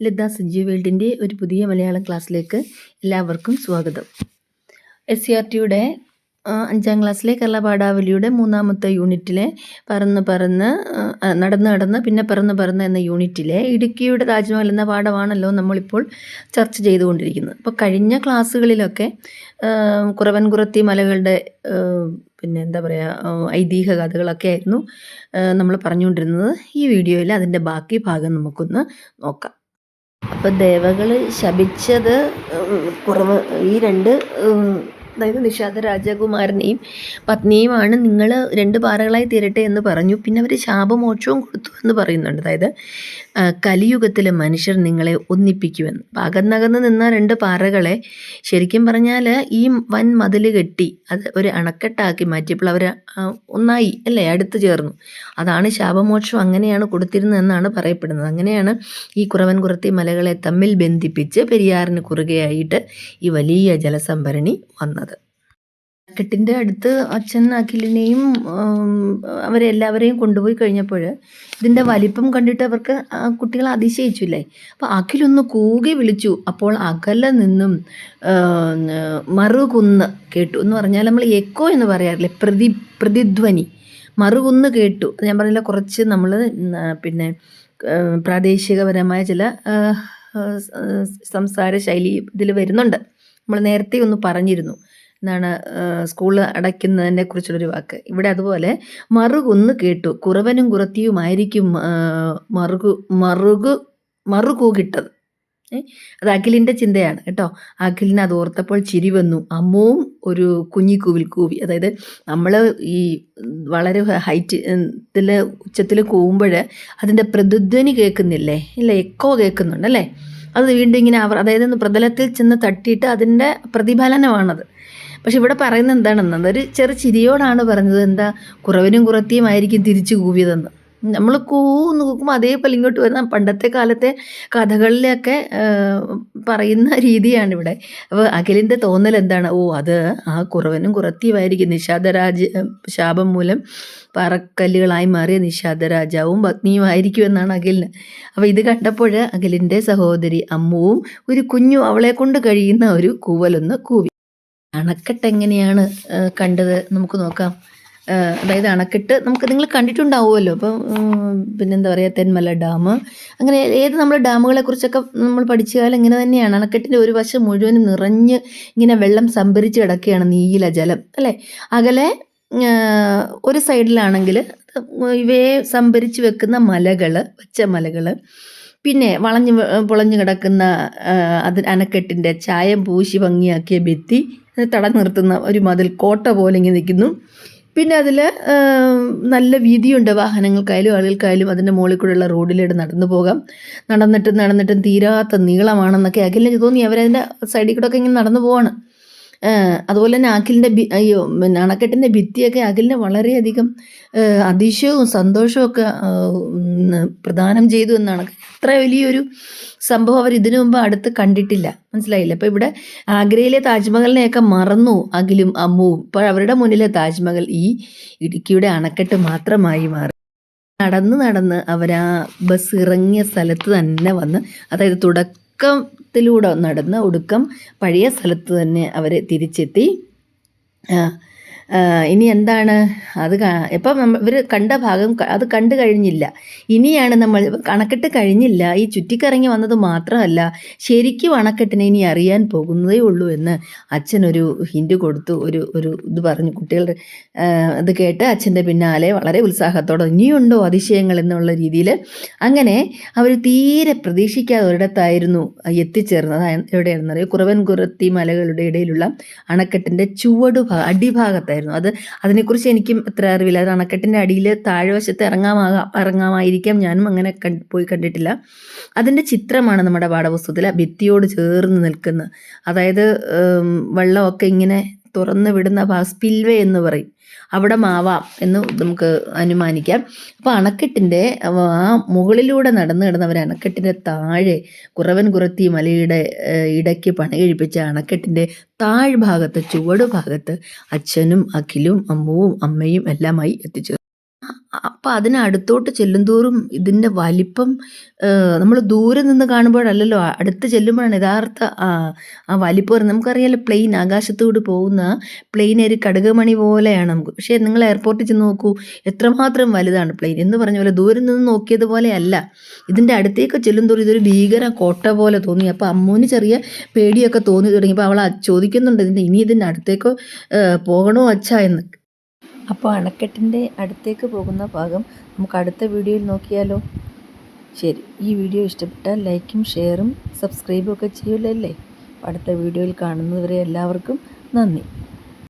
ലത സഞ്ജീവ് വേൾഡിന്റെ ഒരു പുതിയ മലയാളം ക്ലാസ്സിലേക്ക് എല്ലാവർക്കും സ്വാഗതം. എസ് സി ആർ ടിയുടെ അഞ്ചാം ക്ലാസ്സിലെ കേരള പാഠാവലിയുടെ മൂന്നാമത്തെ യൂണിറ്റിലെ പറന്ന് പറന്ന് നടന്ന് നടന്ന് പിന്നെ പറന്ന് പറന്ന് എന്ന യൂണിറ്റിലെ ഇടുക്കിയുടെ താജ്മഹൽ എന്ന പാഠമാണല്ലോ നമ്മളിപ്പോൾ ചർച്ച ചെയ്തുകൊണ്ടിരിക്കുന്നത്. അപ്പോൾ കഴിഞ്ഞ ക്ലാസ്സുകളിലൊക്കെ കുറവൻകുറത്തി മലകളുടെ പിന്നെ എന്താ പറയുക ഐതിഹ്യ കഥകളൊക്കെ ആയിരുന്നു നമ്മൾ പറഞ്ഞുകൊണ്ടിരുന്നത്. ഈ വീഡിയോയിൽ അതിന്റെ ബാക്കി ഭാഗം നമുക്കൊന്ന് നോക്കാം. അപ്പോൾ ദേവകൾ ശപിച്ചത് കുറവ് ഈ രണ്ട് അതായത് നിഷാദ രാജകുമാരനെയും പത്നിയുമാണ് നിങ്ങൾ രണ്ട് പാറകളായി തീരട്ടെ എന്ന് പറഞ്ഞു. പിന്നെ അവർ ശാപമോക്ഷവും കൊടുത്തു എന്ന് പറയുന്നുണ്ട്. അതായത് കലിയുഗത്തിലെ മനുഷ്യർ നിങ്ങളെ ഒന്നിപ്പിക്കുമെന്ന്. അകന്നകന്ന് നിന്ന രണ്ട് പാറകളെ ശരിക്കും പറഞ്ഞാൽ ഈ വൻ മതിൽ കെട്ടി അത് ഒരു അണക്കെട്ടാക്കി മാറ്റിയപ്പോൾ അവർ ഒന്നായി അല്ലേ അടുത്ത് ചേർന്നു. അതാണ് ശാപമോക്ഷം അങ്ങനെയാണ് കൊടുത്തിരുന്നതെന്നാണ് പറയപ്പെടുന്നത്. അങ്ങനെയാണ് ഈ കുറവൻ കുറത്തി മലകളെ തമ്മിൽ ബന്ധിപ്പിച്ച് പെരിയാറിന് കുറുകയായിട്ട് ഈ വലിയ ജലസംഭരണി വന്നത്. അണക്കെട്ടിന്റെ അടുത്ത് അച്ഛൻ അഖിലിനെയും അവരെല്ലാവരെയും കൊണ്ടുപോയി കഴിഞ്ഞപ്പോൾ ഇതിന്റെ വലിപ്പം കണ്ടിട്ട് അവർക്ക് കുട്ടികൾ അതിശയിച്ചില്ലേ? അപ്പോൾ അഖിലൊന്ന് കൂകി വിളിച്ചു. അപ്പോൾ അകലെ നിന്നും മറുകുന്ന് കേട്ടു. എന്ന് പറഞ്ഞാൽ നമ്മൾ എക്കോ എന്ന് പറയാറില്ലേ? പ്രതി പ്രതിധ്വനി. മറുകുന്ന് കേട്ടു. ഞാൻ പറഞ്ഞില്ല കുറച്ച് നമ്മൾ പിന്നെ പ്രാദേശികപരമായ ചില സംസാര ശൈലി ഇതിൽ വരുന്നുണ്ട്. നമ്മൾ നേരത്തെ ഒന്ന് പറഞ്ഞിരുന്നു. എന്താണ് സ്കൂൾ അടയ്ക്കുന്നതിനെ കുറിച്ചുള്ളൊരു വാക്ക്. ഇവിടെ അതുപോലെ മറുകുന്ന് കേട്ടു. കുറവനും കുറത്തിയുമായിരിക്കും മറുകു മറുകു മറുകൂകിട്ടത് അത് അഖിലിന്റെ ചിന്തയാണ് കേട്ടോ. അഖിലിന് അത് ഓർത്തപ്പോൾ ചിരി വന്നു. അമ്മവും ഒരു കുഞ്ഞിക്കൂവിൽ കൂവി. അതായത് നമ്മൾ ഈ വളരെ ഹൈറ്റ് ഇതിൽ ഉച്ചത്തിൽ കൂവുമ്പോൾ അതിന്റെ പ്രതിധ്വനി കേൾക്കുന്നില്ലേ? ഇല്ല എക്കോ കേൾക്കുന്നുണ്ടല്ലേ അത് വീണ്ടും ഇങ്ങനെ അവർ അതായത് പ്രതലത്തിൽ ചെന്ന് തട്ടിയിട്ട് അതിന്റെ പ്രതിഫലനമാണത്. പക്ഷെ ഇവിടെ പറയുന്നത് എന്താണെന്ന് ഒരു ചെറു ചിരിയോടാണ് പറഞ്ഞത് എന്താ കുറവനും കുറത്തിയുമായിരിക്കും തിരിച്ചു കൂവിയതെന്ന്. നമ്മൾ കൂന്ന് കൂക്കുമ്പോൾ അതേപോലെ ഇങ്ങോട്ട് വരുന്ന പണ്ടത്തെ കാലത്തെ കഥകളിലൊക്കെ പറയുന്ന രീതിയാണ് ഇവിടെ അപ്പോൾ അഖിലിന്റെ തോന്നൽ എന്താണ്? ഓ അത് ആ കുറവനും കുറത്തിയുമായിരിക്കും നിഷാദരാജ ശാപം മൂലം പാറക്കല്ലുകളായി മാറിയ നിഷാദരാജാവും പത്നിയുമായിരിക്കും എന്നാണ് അഖിലിന്. അപ്പോൾ ഇത് കണ്ടപ്പോൾ അഖിലിന്റെ സഹോദരി അമ്മുവും ഒരു കുഞ്ഞു അവളെ കൊണ്ട് കഴിയുന്ന ഒരു കൂവലൊന്ന് കൂവി. അണക്കെട്ട് എങ്ങനെയാണ് കണ്ടത് നമുക്ക് നോക്കാം. അതായത് അണക്കെട്ട് നമുക്ക് നിങ്ങൾ കണ്ടിട്ടുണ്ടാവുമല്ലോ. അപ്പം പിന്നെന്താ പറയുക തെന്മല ഡാം. അങ്ങനെ ഏത് നമ്മൾ ഡാമുകളെ കുറിച്ചൊക്കെ നമ്മൾ പഠിച്ചാൽ ഇങ്ങനെ തന്നെയാണ്. അണക്കെട്ടിന്റെ ഒരു വശം മുഴുവനും നിറഞ്ഞ് ഇങ്ങനെ വെള്ളം സംഭരിച്ച് കിടക്കുകയാണ് നീല ജലം അല്ലേ? അകലെ ഒരു സൈഡിലാണെങ്കിൽ ഇവയെ സംഭരിച്ച് വെക്കുന്ന മലകൾ പച്ച മലകൾ പിന്നെ വളഞ്ഞ് പൊളഞ്ഞു കിടക്കുന്ന അത് അണക്കെട്ടിന്റെ ചായം പൂശി ഭംഗിയാക്കിയ ഭിത്തി. തടഞ്ഞു നിർത്തുന്ന ഒരു മതിൽ കോട്ട പോലെ ഇങ്ങനെ നിൽക്കുന്നു. പിന്നെ അതിൽ നല്ല വീതിയുണ്ട് വാഹനങ്ങൾക്കായാലും ആളുകൾക്കായാലും അതിന്റെ മുകളിൽ കൂടെയുള്ള റോഡിലൂടെ നടന്നു പോകാം. നടന്നിട്ടും നടന്നിട്ടും തീരാത്ത നീളമാണെന്നൊക്കെ അഖിലിന് തോന്നി. അവരതിന്റെ സൈഡിൽ കൂടെ ഒക്കെ ഇങ്ങനെ നടന്നു പോവാണ്. അതുപോലെ തന്നെ അഖിലിന്റെ അയ്യോ പിന്നെ അണക്കെട്ടിന്റെ ഭിത്തിയൊക്കെ അഖിലിനെ വളരെയധികം അതിശയവും സന്തോഷവും പ്രദാനം ചെയ്തു എന്നാണ്. അത്ര വലിയൊരു സംഭവം അവർ ഇതിനു മുമ്പ് അടുത്ത് കണ്ടിട്ടില്ല. മനസ്സിലായില്ല? അപ്പോൾ ഇവിടെ ആഗ്രയിലെ താജ്മഹലിനെയൊക്കെ മറന്നു അഖിലും അമ്മുവും. ഇപ്പോൾ അവരുടെ മുന്നിലെ താജ്മഹൽ ഈ ഇടുക്കിയുടെ അണക്കെട്ട് മാത്രമായി മാറി. നടന്ന് നടന്ന് അവരാ ബസ് ഇറങ്ങിയ സ്ഥലത്ത് തന്നെ വന്ന് അതായത് തുടക്കത്തിലൂടെ നടന്ന് ഒടുക്കം പഴയ സ്ഥലത്ത് തന്നെ അവർ തിരിച്ചെത്തി. ഇനി എന്താണ്? അത് ഇപ്പം ഇവർ കണ്ട ഭാഗം അത് കണ്ടു കഴിഞ്ഞില്ല. ഇനിയാണ് നമ്മൾ അണക്കെട്ട് കഴിഞ്ഞില്ല. ഈ ചുറ്റിക്കറങ്ങി വന്നത് മാത്രമല്ല ശരിക്കും അണക്കെട്ടിനെ ഇനി അറിയാൻ പോകുന്നതേ ഉള്ളൂ എന്ന് അച്ഛനൊരു ഹിൻഡ് കൊടുത്തു. ഒരു ഒരു ഇത് പറഞ്ഞു. കുട്ടികളുടെ ഇത് കേട്ട് അച്ഛന്റെ പിന്നാലെ വളരെ ഉത്സാഹത്തോടെ ഇനിയുണ്ടോ അതിശയങ്ങൾ? എന്നുള്ള രീതിയിൽ അങ്ങനെ അവർ തീരെ പ്രതീക്ഷിക്കാതെ ഒരിടത്തായിരുന്നു എത്തിച്ചേർന്നത്. എവിടെയാണെന്നറിയോ? എവിടെയാണെന്ന് അറിയോ കുറവൻ കുറത്തി മലകളുടെ ഇടയിലുള്ള അണക്കെട്ടിന്റെ ചുവട് ഭാ അടിഭാഗത്തായിരുന്നു. അത് അതിനെക്കുറിച്ച് എനിക്കും അത്ര അറിവില്ല. അത് അണക്കെട്ടിന്റെ അടിയിൽ താഴ്വശത്ത് ഇറങ്ങാമാകാം ഇറങ്ങാമായിരിക്കാം. ഞാനും അങ്ങനെ പോയി കണ്ടിട്ടില്ല. അതിന്റെ ചിത്രമാണ് നമ്മുടെ പാഠപുസ്തകത്തിൽ ഭിത്തിയോട് ചേർന്ന് നിൽക്കുന്നത് അതായത് വെള്ളമൊക്കെ ഇങ്ങനെ തുറന്ന് വിടുന്ന സ്പിൽവേ എന്ന് പറയും. അവിടെ മാവാം എന്ന് നമുക്ക് അനുമാനിക്കാം. അപ്പോൾ അണക്കെട്ടിന്റെ ആ മുകളിലൂടെ നടന്നു കിടന്നവർ അണക്കെട്ടിന്റെ താഴെ കുറവൻ കുറത്തി മലയുടെ ഇടയ്ക്ക് പണി കഴിപ്പിച്ച അണക്കെട്ടിന്റെ താഴ്ഭാഗത്ത് ചുവട് ഭാഗത്ത് അച്ഛനും അഖിലും അമ്മുവും അമ്മയും എല്ലാമായി എത്തിച്ചേർന്നു. അപ്പം അതിനടുത്തോട്ട് ചെല്ലുന്തോറും ഇതിന്റെ വലിപ്പം നമ്മൾ ദൂരെ നിന്ന് കാണുമ്പോഴല്ലല്ലോ അടുത്ത് ചെല്ലുമ്പോഴാണ് യഥാർത്ഥ ആ വലിപ്പം. നമുക്കറിയാലോ പ്ലെയിൻ ആകാശത്തോട് പോകുന്ന പ്ലെയിൻ ഒരു കടുകമണി പോലെയാണ് നമുക്ക്. പക്ഷേ നിങ്ങൾ എയർപോർട്ടിൽ ചെന്ന് നോക്കൂ എത്രമാത്രം വലുതാണ് പ്ലെയിൻ. എന്ന് പറഞ്ഞ പോലെ ദൂരെ നിന്ന് നോക്കിയതുപോലെ അല്ല ഇതിന്റെ അടുത്തേക്ക് ചെല്ലുന്തോറും ഇതൊരു ഭീകര കോട്ട പോലെ തോന്നി. അപ്പോൾ അമ്മൂന് ചെറിയ പേടിയൊക്കെ തോന്നി തുടങ്ങിയപ്പോൾ അവൾ ചോദിക്കുന്നുണ്ട് ഇതിന്റെ ഇനി ഇതിന്റെ അടുത്തേക്ക് പോകണോ അച്ഛ? എന്ന്. അപ്പോൾ അണക്കെട്ടിന്റെ അടുത്തേക്ക് പോകുന്ന ഭാഗം നമുക്ക് അടുത്ത വീഡിയോയിൽ നോക്കിയാലോ. ശരി ഈ വീഡിയോ ഇഷ്ടപ്പെട്ടാൽ ലൈക്കും ഷെയറും സബ്സ്ക്രൈബും ഒക്കെ ചെയ്യൂലല്ലേ? അടുത്ത വീഡിയോയിൽ കാണുന്നവരെ എല്ലാവർക്കും നന്ദി.